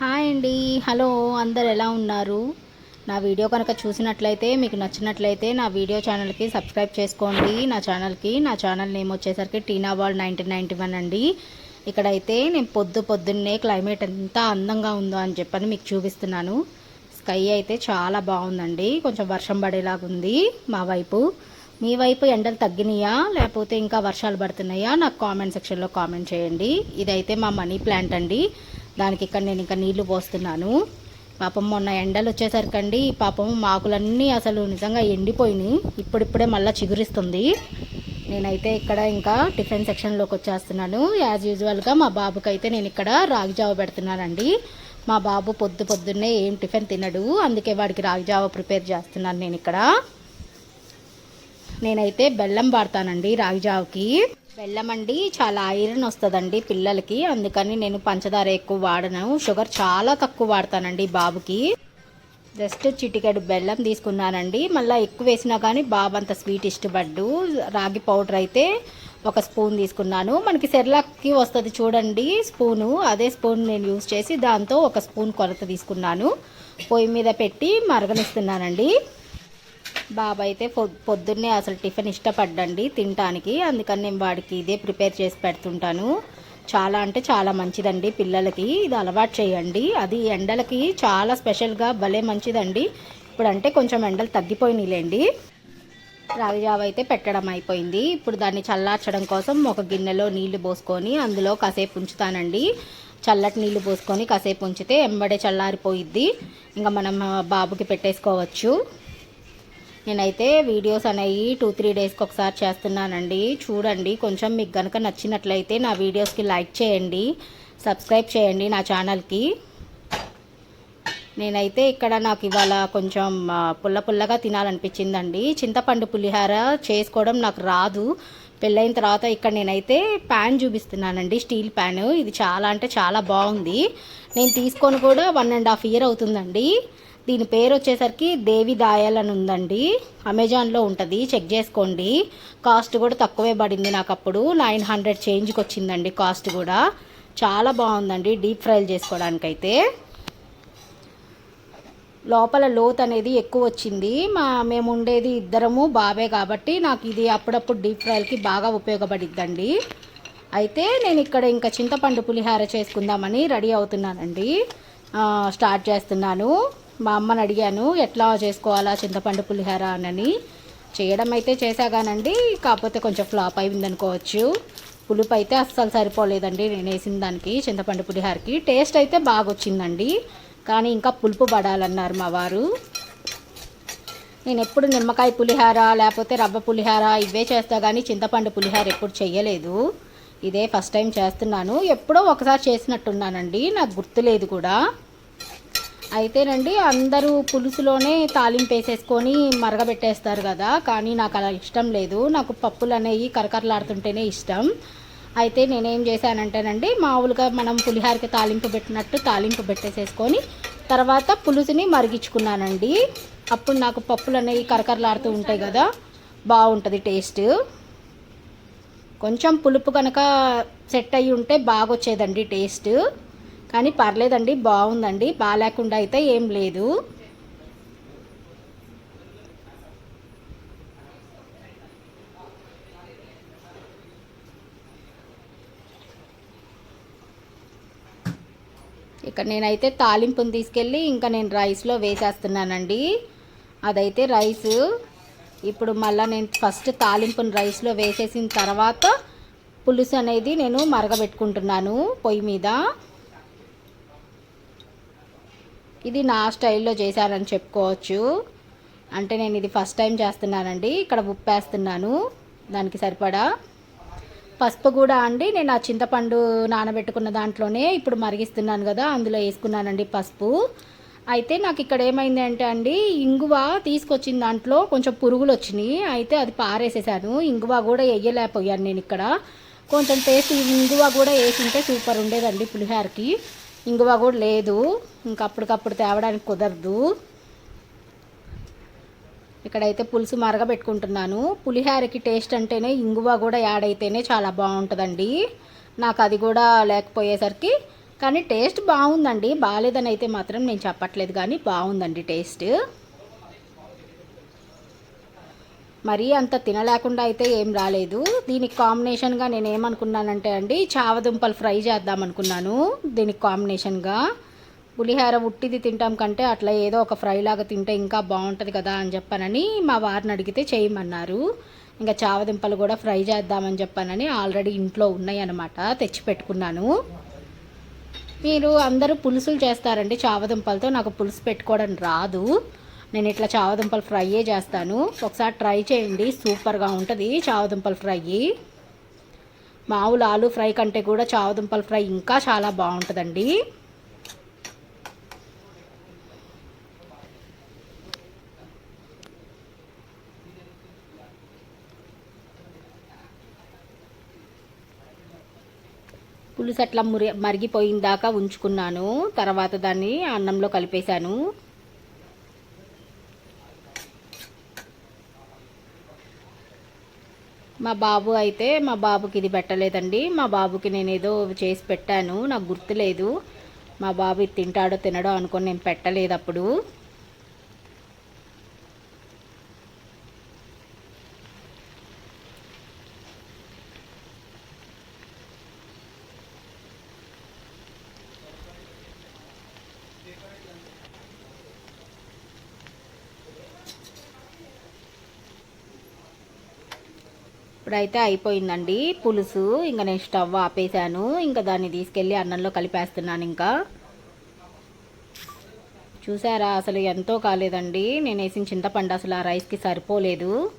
Hi అండి. Hello అందరు ఎలా ఉన్నారు? నా వీడియో కనుక చూసినట్లయితే మీకు నచ్చినట్లయితే నా వీడియో ఛానల్కి సబ్స్క్రైబ్ చేసుకోండి. నా ఛానల్కి నా ఛానల్ నేమ్ వచ్చేసరికి టీనా బాల్ నైన్టీన్ నైంటీ వన్ అండి. ఇక్కడైతే నేను పొద్దు పొద్దున్నే క్లైమేట్ ఎంత అందంగా ఉందో అని చెప్పని మీకు చూపిస్తున్నాను. స్కై అయితే చాలా బాగుందండి. కొంచెం వర్షం పడేలాగా ఉంది మా వైపు. మీ వైపు ఎండలు తగ్గినాయా? లేకపోతే ఇంకా వర్షాలు పడుతున్నాయా? నాకు కామెంట్ సెక్షన్లో కామెంట్ చేయండి. ఇదైతే మా మనీ ప్లాంట్ అండి. దానికి ఇక్కడ నేను ఇంకా నీళ్ళు పోస్తున్నాను. పాపం మొన్న ఎండలు వచ్చేసరికండి పాపం మాకులన్నీ అసలు నిజంగా ఎండిపోయినాయి. ఇప్పుడిప్పుడే మళ్ళీ చిగురిస్తుంది. నేనైతే ఇక్కడ ఇంకా టిఫిన్ సెక్షన్లోకి వచ్చేస్తున్నాను. యాజ్ యూజువల్గా మా బాబుకి అయితే నేను ఇక్కడ రాగి జావ పెడుతున్నానండి. మా బాబు పొద్దు పొద్దున్నే ఏం టిఫిన్ తినడు అందుకే వాడికి రాగి జావ ప్రిపేర్ చేస్తున్నాను నేను ఇక్కడ. నేనైతే బెల్లం వాడతానండి రాగి జావకి. బెల్లం అండి చాలా ఐరన్ వస్తుందండి పిల్లలకి. అందుకని నేను పంచదార ఎక్కువ వాడను. షుగర్ చాలా తక్కువ వాడతానండి బాబుకి. జస్ట్ చిటికెడు బెల్లం తీసుకున్నానండి. మళ్ళీ ఎక్కువ వేసినా కానీ బాబు అంత స్వీట్ ఇష్టపడ్డు. రాగి పౌడర్ అయితే ఒక స్పూన్ తీసుకున్నాను. మనకి సెర్లాక్కి వస్తుంది చూడండి స్పూను. అదే స్పూన్ నేను యూజ్ చేసి దాంతో ఒక స్పూన్ కొలత తీసుకున్నాను. పొయ్యి మీద పెట్టి మరగనిస్తున్నానండి. బాబు అయితే పొద్దున్నే అసలు టిఫిన్ ఇష్టపడ్డండి తినటానికి అందుకని నేను వాడికి ఇదే ప్రిపేర్ చేసి పెడుతుంటాను. చాలా అంటే చాలా మంచిదండి పిల్లలకి. ఇది అలవాటు చేయండి. అది ఎండలకి చాలా స్పెషల్గా భలే మంచిదండి. ఇప్పుడు అంటే కొంచెం ఎండలు తగ్గిపోయినాయిలేండి. రాగిజావ అయితే పెట్టడం అయిపోయింది. ఇప్పుడు దాన్ని చల్లార్చడం కోసం ఒక గిన్నెలో నీళ్ళు పోసుకొని అందులో కాసేపు ఉంచుతానండి. చల్లటి నీళ్ళు పోసుకొని కాసేపు ఉంచితే ఎంబడే చల్లారిపోయిద్ది. ఇంకా మనం బాబుకి పెట్టేసుకోవచ్చు. నేనైతే వీడియోస్ అనేవి టూ త్రీ డేస్కి ఒకసారి చేస్తున్నానండి. చూడండి కొంచెం మీకు కనుక నచ్చినట్లయితే నా వీడియోస్కి లైక్ చేయండి సబ్స్క్రైబ్ చేయండి నా ఛానల్కి. నేనైతే ఇక్కడ నాకు ఇవాళ కొంచెం పుల్ల పుల్లగా తినాలనిపించిందండి. చింతపండు పులిహార చేసుకోవడం నాకు రాదు. పెళ్ళైన తర్వాత ఇక్కడ నేనైతే ప్యాన్ చూపిస్తున్నానండి స్టీల్ ప్యాన్. ఇది చాలా అంటే చాలా బాగుంది. నేను తీసుకొని కూడా వన్ అండ్ హాఫ్ ఇయర్ అవుతుందండి. దీని పేరు వచ్చేసరికి దేవి దాయల్ అని ఉందండి. అమెజాన్లో ఉంటుంది చెక్ చేసుకోండి. కాస్ట్ కూడా తక్కువే పడింది నాకు అప్పుడు నైన్ హండ్రెడ్ చేంజ్కి వచ్చిందండి కాస్ట్ కూడా. చాలా బాగుందండి డీప్ ఫ్రైల్ చేసుకోవడానికైతే. లోపల లోత్ అనేది ఎక్కువ వచ్చింది మా మేము ఉండేది ఇద్దరము బాబే కాబట్టి నాకు ఇది అప్పుడప్పుడు డీప్ ఫ్రైకి బాగా ఉపయోగపడిద్దండి. అయితే నేను ఇక్కడ ఇంకా చింతపండు పులిహార చేసుకుందామని రెడీ అవుతున్నానండి. స్టార్ట్ చేస్తున్నాను. మా అమ్మని అడిగాను ఎట్లా చేసుకోవాలా చింతపండు పులిహార అని చేయడం అయితే చేశాగానండి కాకపోతే కొంచెం ఫ్లాప్ అయింది అనుకోవచ్చు పులుపు అయితే అస్సలు సరిపోలేదండి నేను వేసిన దానికి చింతపండు పులిహారకి. టేస్ట్ అయితే బాగా వచ్చిందండి కానీ ఇంకా పులుపు పడాలన్నారు మా వారు. నేను ఎప్పుడు నిమ్మకాయ పులిహార లేకపోతే రవ్వ పులిహార ఇవే చేస్తా కానీ చింతపండు పులిహార ఎప్పుడు చేయలేదు ఇదే ఫస్ట్ టైం చేస్తున్నాను. ఎప్పుడో ఒకసారి చేసినట్టున్నానండి. నాకు గుర్తులేదు కూడా. అయితేనండి అందరూ పులుసులోనే తాలింపు వేసేసుకొని మరగబెట్టేస్తారు కదా. కానీ నాకు అలా ఇష్టం లేదు. నాకు పప్పులు అనేవి కరకరలాడుతుంటేనే ఇష్టం. అయితే నేనేం చేశానంటేనండి మామూలుగా మనం పులిహారకి తాలింపు పెట్టినట్టు తాలింపు పెట్టేసేసుకొని తర్వాత పులుసుని మరిగించుకున్నానండి. అప్పుడు నాకు పప్పులు అనేవి కరకరలాడుతూ ఉంటాయి కదా బాగుంటుంది టేస్ట్. కొంచెం పులుపు కనుక సెట్ అయ్యి ఉంటే బాగా వచ్చేదండి టేస్ట్. కానీ పర్లేదండి బాగుందండి బాగాలేకుండా అయితే ఏం లేదు. ఇక్కడ నేనైతే తాలింపుని తీసుకెళ్ళి ఇంకా నేను రైస్లో వేసేస్తున్నానండి. అదైతే రైస్. ఇప్పుడు మళ్ళీ నేను ఫస్ట్ తాలింపుని రైస్లో వేసేసిన తర్వాత పులుసు అనేది నేను మరగబెట్టుకుంటున్నాను పొయ్యి మీద. ఇది నా స్టైల్లో చేశారని చెప్పుకోవచ్చు. అంటే నేను ఇది ఫస్ట్ టైం చేస్తున్నానండి. ఇక్కడ ఉప్పు వేస్తున్నాను దానికి సరిపడా పసుపు కూడా అండి. నేను ఆ చింతపండు నానబెట్టుకున్న దాంట్లోనే ఇప్పుడు మరిగిస్తున్నాను కదా అందులో వేసుకున్నానండి పసుపు. అయితే నాకు ఇక్కడ ఏమైంది అంటే అండి ఇంగువ తీసుకొచ్చిన దాంట్లో కొంచెం పురుగులు వచ్చినాయి. అయితే అది పారేసేసాను. ఇంగువ కూడా వేయలేకపోయాను నేను ఇక్కడ. కొంచెం టేస్ట్ ఇంగువ కూడా వేసింటే సూపర్ ఉండేదండి పులిహోరకి. ఇంగువ కూడా లేదు. ఇంకా అప్పటికప్పుడు తేవడానికి కుదరదు. ఇక్కడైతే పులుసు మరగబెట్టుకుంటున్నాను పులిహారకి టేస్ట్ అంటేనే ఇంగువ కూడా యాడ్ అయితేనే చాలా బాగుంటుందండి. నాకు అది కూడా లేకపోయేసరికి. కానీ టేస్ట్ బాగుందండి. బాగాలేదని అయితే మాత్రం నేను చెప్పట్లేదు కానీ బాగుందండి టేస్ట్. మరీ అంత తినలేకుండా అయితే ఏం రాలేదు. దీనికి కాంబినేషన్గా నేను ఏమనుకున్నానంటే అండి చావదుంపలు ఫ్రై చేద్దాం అనుకున్నాను దీనికి కాంబినేషన్గా పులిహోర ఉట్టిది తింటాం కంటే అట్లా ఏదో ఒక ఫ్రై లాగా తింటే ఇంకా బాగుంటుంది కదా అని చెప్పానని మా వారిని అడిగితే చేయమన్నారు. ఇంకా చావదింపలు కూడా ఫ్రై చేద్దామని చెప్పానని ఆల్రెడీ ఇంట్లో ఉన్నాయి అనమాట తెచ్చి పెట్టుకున్నాను. మీరు అందరూ పులుసులు చేస్తారండి చావదుంపలతో నాకు పులుసు పెట్టుకోవడం రాదు. నేను ఇట్లా చావదుంపలు ఫ్రైయే చేస్తాను. ఒకసారి ట్రై చేయండి సూపర్గా ఉంటుంది చావదుంపల ఫ్రై. మామూలు ఆలు ఫ్రై కంటే కూడా చావదుంపల ఫ్రై ఇంకా చాలా బాగుంటుందండి. పులుసు అట్లా మురి మరిగిపోయిన దాకా ఉంచుకున్నాను. తర్వాత దాన్ని అన్నంలో కలిపేశాను. మా బాబు అయితే మా బాబుకి ఇది పెట్టలేదండి. మా బాబుకి నేను ఏదో చేసి పెట్టాను. నాకు గుర్తులేదు. మా బాబు ఇది తింటాడో తినడో అనుకొని నేను పెట్టలేదు అప్పుడు. ఇప్పుడైతే అయిపోయిందండి పులుసు. ఇంకా నేను స్టవ్ ఆపేసాను ఇంకా దాన్ని తీసుకెళ్ళి అన్నంలో కలిపేస్తున్నాను ఇంకా. చూసారా? అసలు ఎంతో కాలేదండి. నేను వేసిన చింతపండు అసలు ఆ రైస్కి సరిపోలేదు.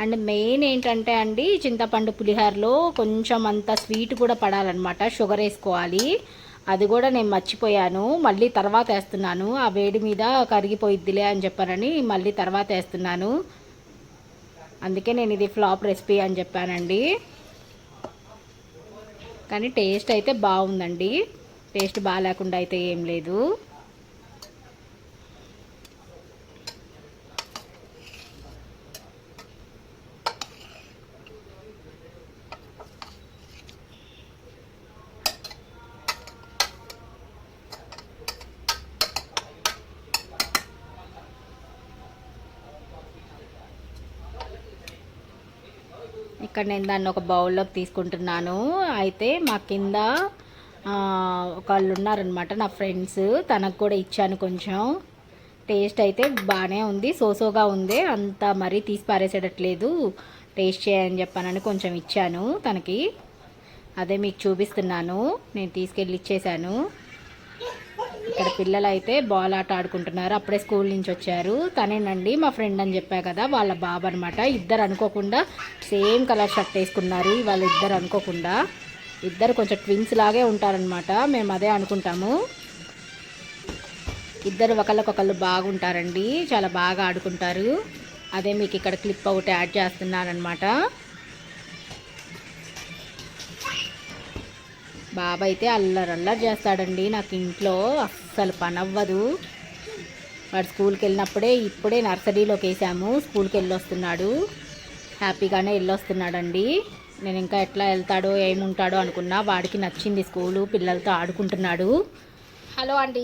అండ్ మెయిన్ ఏంటంటే అండి చింతపండు పులిహారలో కొంచెం అంత స్వీట్ కూడా పడాలన్నమాట. షుగర్ వేసుకోవాలి. అది కూడా నేను మర్చిపోయాను. మళ్ళీ తర్వాత వేస్తున్నాను. ఆ వేడి మీద కరిగిపోయిద్దిలే అని చెప్పానని మళ్ళీ తర్వాత వేస్తున్నాను. అందుకే నేను ఇది ఫ్లాప్ రెసిపీ అని చెప్పానండి. కానీ టేస్ట్ అయితే బాగుందండి. టేస్ట్ బాగాలేకుండా అయితే ఏం లేదు. ఇక్కడ నేను దాన్ని ఒక బౌల్లోకి తీసుకుంటున్నాను. అయితే మా కింద ఒకళ్ళు ఉన్నారనమాట నా ఫ్రెండ్స్. తనకు కూడా ఇచ్చాను కొంచెం. టేస్ట్ అయితే బాగానే ఉంది సోసోగా ఉంది. అంత మరీ తీసి పారేసేటట్లేదు. టేస్ట్ చేయని చెప్పానని కొంచెం ఇచ్చాను తనకి. అదే మీకు చూపిస్తున్నాను. నేను తీసుకెళ్ళి ఇచ్చేసాను ఇక్కడ పిల్లలు అయితే బాల్ ఆట ఆడుకుంటున్నారు. అప్పుడే స్కూల్ నుంచి వచ్చారు. తనేనండి మా ఫ్రెండ్ అని చెప్పా కదా వాళ్ళ బాబు అనమాట ఇద్దరు అనుకోకుండా సేమ్ కలర్ షర్ట్ వేసుకున్నారు. వాళ్ళు ఇద్దరు అనుకోకుండా. ఇద్దరు కొంచెం ట్విన్స్ లాగే ఉంటారనమాట మేము అదే అనుకుంటాము. ఇద్దరు ఒకళ్ళకొకళ్ళు బాగుంటారండి. చాలా బాగా ఆడుకుంటారు. అదే మీకు ఇక్కడ క్లిప్ ఒకటి యాడ్ చేస్తున్నానమాట బాబా అయితే అల్లరి అల్లరి చేస్తాడండి. నాకు ఇంట్లో అస్సలు పని అవ్వదు వాడు స్కూల్కి వెళ్ళినప్పుడే ఇప్పుడే నర్సరీలోకి వేసాము. స్కూల్కి వెళ్ళొస్తున్నాడు. హ్యాపీగానే వెళ్ళొస్తున్నాడండి. నేను ఇంకా ఎట్లా వెళ్తాడో ఏముంటాడో అనుకున్నా వాడికి నచ్చింది స్కూలు పిల్లలతో ఆడుకుంటున్నాడు. హలో అండి?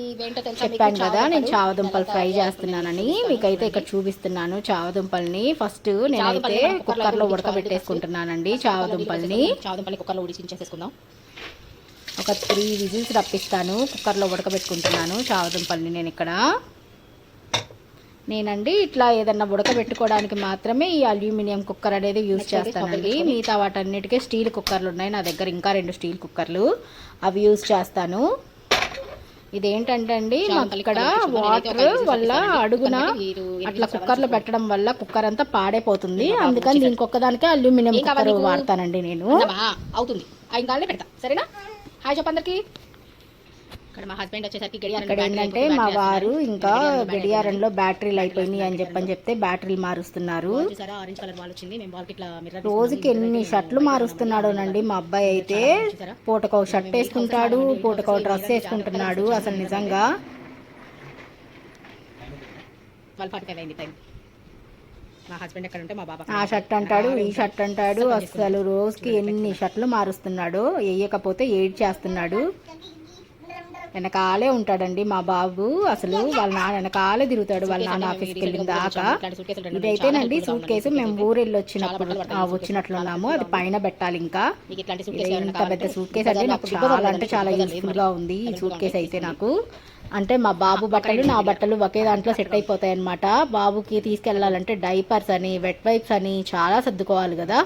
చెప్పాను కదా నేను చావదుంపలు ఫ్రై చేస్తున్నానని చేస్తున్నానో మీకైతే ఇక్కడ చూపిస్తాను. చూపిస్తున్నాను చావదుంపల్ని. ఫస్ట్ నేనైతే కుక్కర్లో ఉడకబెట్టేసుకుంటున్నానండి. చావదుంపల్ని. చావదుంపల్ని కుక్కర్లో ఉడికించేసేసుకుందాం ఒక త్రీ విజిల్స్ రప్పిస్తాను కుక్కర్లో ఉడకబెట్టుకుంటున్నాను. చావదుంపల్ని నేను ఇక్కడ. నేనండి ఇట్లా ఏదన్నా ఉడకబెట్టుకోవడానికి మాత్రమే ఈ అల్యూమినియం కుక్కర్ అనేది యూజ్ చేస్తానండి. మిగతా వాటన్నిటికీ స్టీల్ కుక్కర్లు ఉన్నాయి. నా దగ్గర ఇంకా రెండు స్టీల్ కుక్కర్లు అవి యూజ్ చేస్తాను. ఇదేంటంటే అండి మాకు ఇక్కడ వాటర్ వల్ల. అడుగున అట్లా కుక్కర్లో. పెట్టడం వల్ల కుక్కర్ అంతా పాడైపోతుంది. ఇంకా అందుకని వచ్చేసాడు. దీనికి ఒక్కదానికే అల్యూమినియం కుక్కర్? వాడతానండి నేను. అవుతుంది. కాళ్ళే పెడతా. సరేనా? హాయ్ చెప్పు అందరికి. ఇక్కడ మా హస్బెండ్ వచ్చేసరికి ఇక్కడ ఏంటంటే మా వారు ఇంకా గడియారంలో బ్యాటరీలు అయిపోయినాయి అని చెప్పని చెప్తే బ్యాటరీలు మారుస్తున్నారు. రోజుకి ఎన్ని షర్ట్లు మారుస్తున్నాడోనండి మా అబ్బాయి అయితే పూటకో షర్ట్ వేసుకుంటాడు పూటకో డ్రెస్ వేసుకుంటున్నాడు. అసలు నిజంగా ట్వెల్వ్ ఫార్టీ ఫైవ్ అయింది టైం మా హస్బెండ్ ఎక్కడ ఉంటే మా బాబా ఆ షర్ట్ అంటాడు ఈ షర్ట్ అంటాడు. అసలు రోజుకి ఎన్ని షర్ట్లు మారుస్తున్నాడు వేయకపోతే ఏడ్ చేస్తున్నాడు. వెనకాలే ఉంటాడండి మా బాబు. అసలు వాళ్ళ నాన్న వెనకాలే తిరుగుతాడు. వాళ్ళ నాన్న ఆఫీస్కి వెళ్ళిన దాకా. ఇదైతేనండి సూట్ కేసు మేము ఊరు వెళ్ళి వచ్చినప్పుడు వచ్చినట్లున్నాము అది పైన పెట్టాలి ఇంకా ఇంత పెద్ద సూట్ కేసు అంటే నాకు చాలా అంటే చాలా యూస్ఫుల్గా ఉంది. ఈ సూట్ కేసు అయితే నాకు. అంటే మా బాబు బట్టలు నా బట్టలు ఒకే దాంట్లో సెట్ అయిపోతాయి అనమాట బాబుకి తీసుకెళ్ళాలంటే డైపర్స్ అని వెట్ వైప్స్ అని చాలా సర్దుకోవాలి కదా.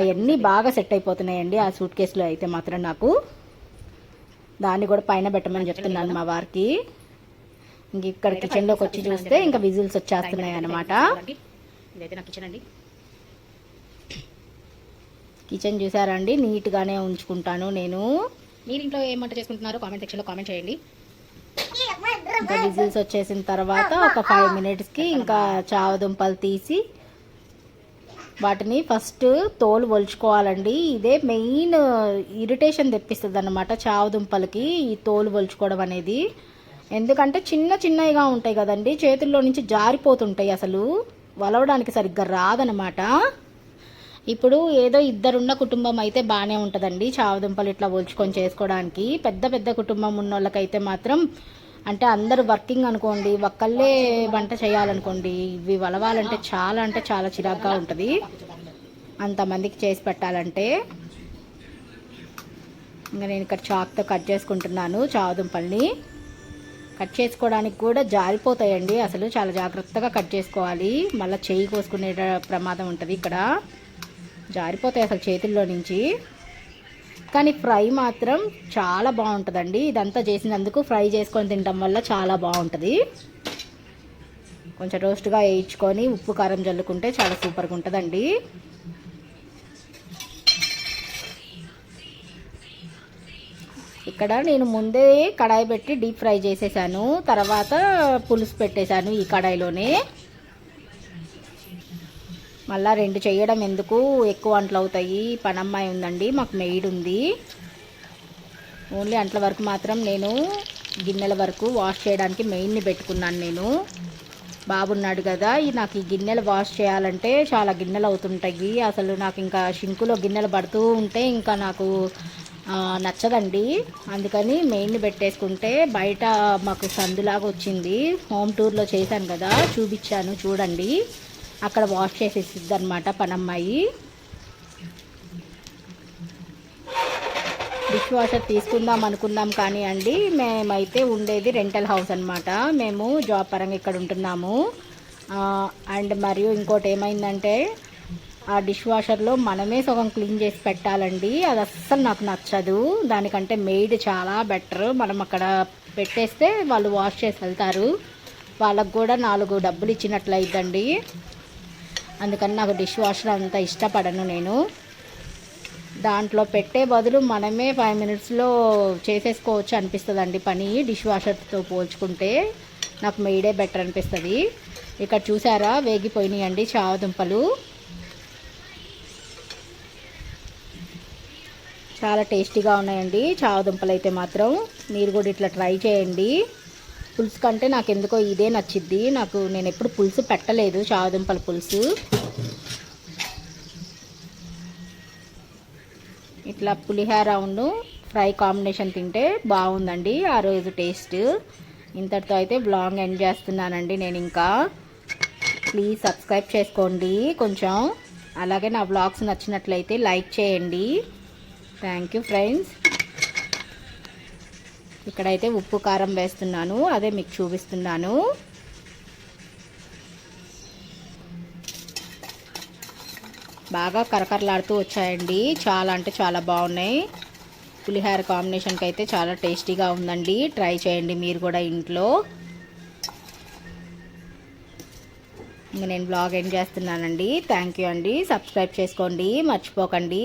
అవన్నీ బాగా సెట్ అయిపోతున్నాయండి ఆ సూట్ కేసులో అయితే మాత్రం నాకు. దాన్ని కూడా పైన పెట్టమని చెప్తున్నాను మా వారికి. ఇంక ఇక్కడ కిచెన్లోకి వచ్చి చూస్తే ఇంకా విజిల్స్ వచ్చేస్తున్నాయి అనమాట ఇదైతే నా కిచెన్ అండి. కిచెన్ చూసారండి నీట్ గానే ఉంచుకుంటాను నేను. మీరు ఇంట్లో ఏం వంట చేసుకుంటున్నారో కామెంట్ సెక్షన్లో కామెంట్ చేయండి. ఇంకా విజిల్స్ వచ్చేసిన తర్వాత ఒక ఫైవ్ మినిట్స్కి ఇంకా చావ దుంపలు తీసి వాటిని ఫస్ట్ తోలు ఒలుచుకోవాలండి. ఇదే మెయిన్ ఇరిటేషన్ తెప్పిస్తుంది అనమాట చావదుంపలకి ఈ తోలు ఒలుచుకోవడం అనేది. ఎందుకంటే చిన్న చిన్నవిగా ఉంటాయి కదండి. చేతుల్లో నుంచి జారిపోతుంటాయి అసలు. వలవడానికి సరిగ్గా రాదనమాట ఇప్పుడు ఏదో ఇద్దరున్న కుటుంబం అయితే బాగానే ఉంటుందండి చావదుంపలు ఇట్లా ఒలుచుకొని చేసుకోవడానికి. పెద్ద పెద్ద కుటుంబం ఉన్న వాళ్ళకైతే మాత్రం అంటే అందరూ వర్కింగ్ అనుకోండి ఒక్కళ్ళే వంట చేయాలనుకోండి ఇవి వలవాలంటే చాలా అంటే చాలా చిరాగ్గా ఉంటుంది. అంతమందికి చేసి పెట్టాలంటే. ఇంకా నేను ఇక్కడ చాక్తో కట్ చేసుకుంటున్నాను చావదుంపల్ని కట్ చేసుకోవడానికి కూడా జారిపోతాయండి అసలు చాలా జాగ్రత్తగా కట్ చేసుకోవాలి. మళ్ళీ చెయ్యి కోసుకునే ప్రమాదం ఉంటుంది ఇక్కడ. జారిపోతాయి అసలు చేతుల్లో నుంచి. కానీ ఫ్రై మాత్రం చాలా బాగుంటుందండి. ఇదంతా చేసినందుకు ఫ్రై చేసుకొని తినడం వల్ల చాలా బాగుంటుంది. కొంచెం రోస్ట్గా వేయించుకొని ఉప్పు కారం జల్లుకుంటే చాలా సూపర్గా ఉంటుందండి. ఇక్కడ నేను ముందే కడాయి పెట్టి డీప్ ఫ్రై చేసేసాను. తర్వాత పులుసు పెట్టేశాను ఈ కడాయిలోనే. మళ్ళీ రెండు చేయడం ఎందుకు? ఎక్కువ అంట్లు అవుతాయి. పనమ్మాయి ఉందండి మాకు మెయిడ్ ఉంది. ఓన్లీ అంట్ల వరకు మాత్రం నేను గిన్నెల వరకు వాష్ చేయడానికి మెయిన్ని పెట్టుకున్నాను నేను. బాబున్నాడు కదా నాకు ఈ గిన్నెలు వాష్ చేయాలంటే చాలా గిన్నెలు అవుతుంటాయి. అసలు నాకు ఇంకా షింకులో గిన్నెలు పడుతూ ఉంటే ఇంకా నాకు నచ్చదండి. అందుకని మెయిన్ పెట్టేసుకుంటే బయట మాకు సందులాగా వచ్చింది. హోమ్ టూర్లో చేశాను కదా చూపించాను చూడండి. అక్కడ వాష్ చేసేసిద్ది అనమాట పనమ్మాయి. డిష్ వాషర్ తీసుకుందాం అనుకున్నాం కానీ అండి మేమైతే ఉండేది రెంటల్ హౌస్ అనమాట మేము జాబ్ పరంగా ఇక్కడ ఉంటున్నాము. అండ్ మరియు ఇంకోటి ఏమైందంటే ఆ డిష్ వాషర్లో మనమే సగం క్లీన్ చేసి పెట్టాలండి. అది అస్సలు నాకు నచ్చదు. దానికంటే మెయిడ్ చాలా బెటర్. మనం అక్కడ పెట్టేస్తే వాళ్ళు వాష్ చేసి వెళ్తారు. వాళ్ళకు కూడా నాలుగు డబ్బులు ఇచ్చినట్లు అయిద్దండి అందుకని నాకు డిష్ వాషర్ అంత ఇష్టపడను నేను. దాంట్లో పెట్టే బదులు మనమే ఫైవ్ మినిట్స్లో చేసేసుకోవచ్చు అనిపిస్తుందండి పని డిష్ వాషర్తో పోల్చుకుంటే. నాకు మెయిడే బెటర్ అనిపిస్తుంది. ఇక్కడ చూసారా? వేగిపోయినాయండి చావదుంపలు. చాలా టేస్టీగా ఉన్నాయండి చావదుంపలు అయితే మాత్రం. మీరు కూడా ఇట్లా ట్రై చేయండి. పులుసు కంటే నాకు ఎందుకో ఇదే నచ్చిద్ది. నాకు నేను ఎప్పుడు పులుసు పెట్టలేదు చావదుంపల పులుసు. ఇట్లా పులిహార ఉండు ఫ్రై కాంబినేషన్ తింటే బాగుందండి ఆ రోజు టేస్ట్. ఇంతటితో అయితే బ్లాగ్ ఎండ్ చేస్తున్నానండి నేను ఇంకా. ప్లీజ్ సబ్స్క్రైబ్ చేసుకోండి కొంచెం. అలాగే నా బ్లాగ్స్ నచ్చినట్లయితే లైక్ చేయండి. Thank you friends. ఇక్కడైతే ఉప్పు కారం వేస్తున్నాను అదే మీకు చూపిస్తున్నాను. బాగా కరకరలాడుతూ వచ్చాయండి. చాలా అంటే చాలా బాగున్నాయి. పులిహార కాంబినేషన్కి అయితే చాలా టేస్టీగా ఉందండి. ట్రై చేయండి మీరు కూడా ఇంట్లో. ఇంక నేను బ్లాగ్ ఎండ్ చేస్తున్నానండి. థ్యాంక్ యూ అండి. సబ్స్క్రైబ్ చేసుకోండి. మర్చిపోకండి.